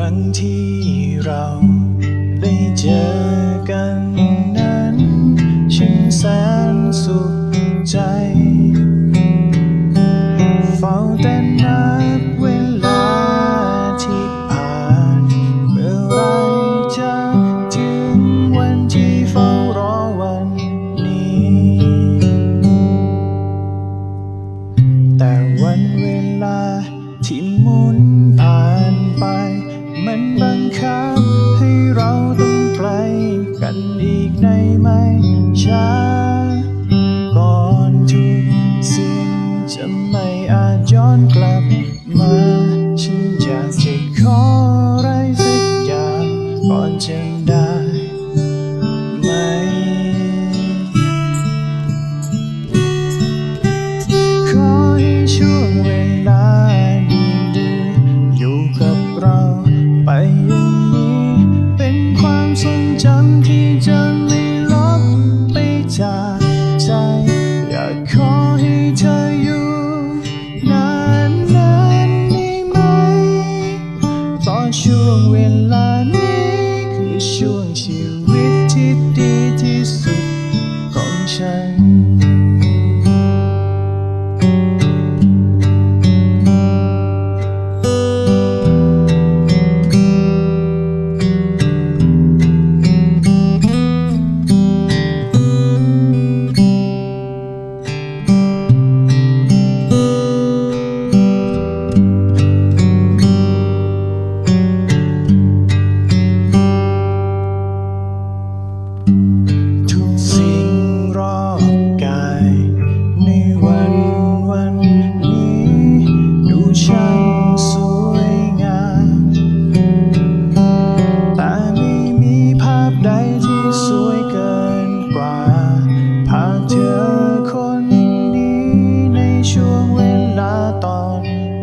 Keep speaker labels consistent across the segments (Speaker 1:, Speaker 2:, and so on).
Speaker 1: รั้งที่เราได้เจอกันนั้น ฉันแสนสุขใจ เฝ้าแต่นับเวลาที่ผ่าน เมื่อไรจะถึงวันที่เฝ้ารอวันนี้ แต่วันเวลาที่หมุน กในไม่ช้า ช่วงเวลา เวลาตอน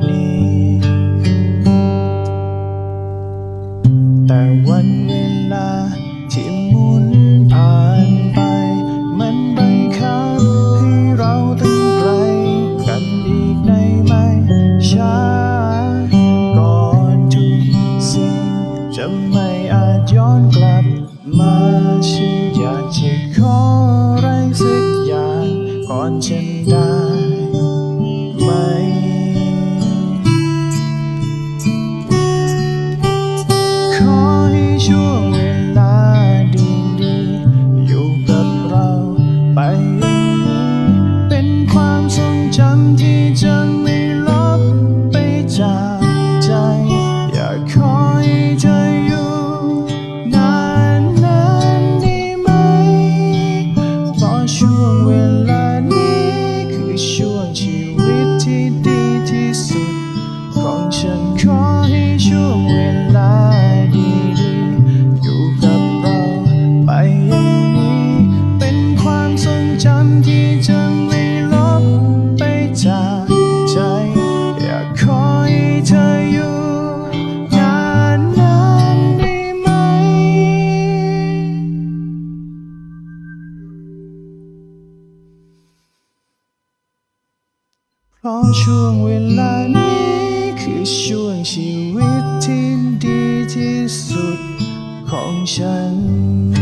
Speaker 1: นี้ แต่วันเวลาที่หมุนผ่านไป มันบังคับให้เราต้องไกลกันอีกในไม่ช้า ก่อนทุกสิ่งจะไม่อาจย้อนกลับมาฉันอยากจะขออะไรสักอย่างก่อนฉันได้ จากใจ อยากขอให้เธออยู่นานๆได้ไหมเพราะช่วงเวลา พราะช่วงเวลานี้คือช่วงชีวิตที่ดีที่สุดของฉัน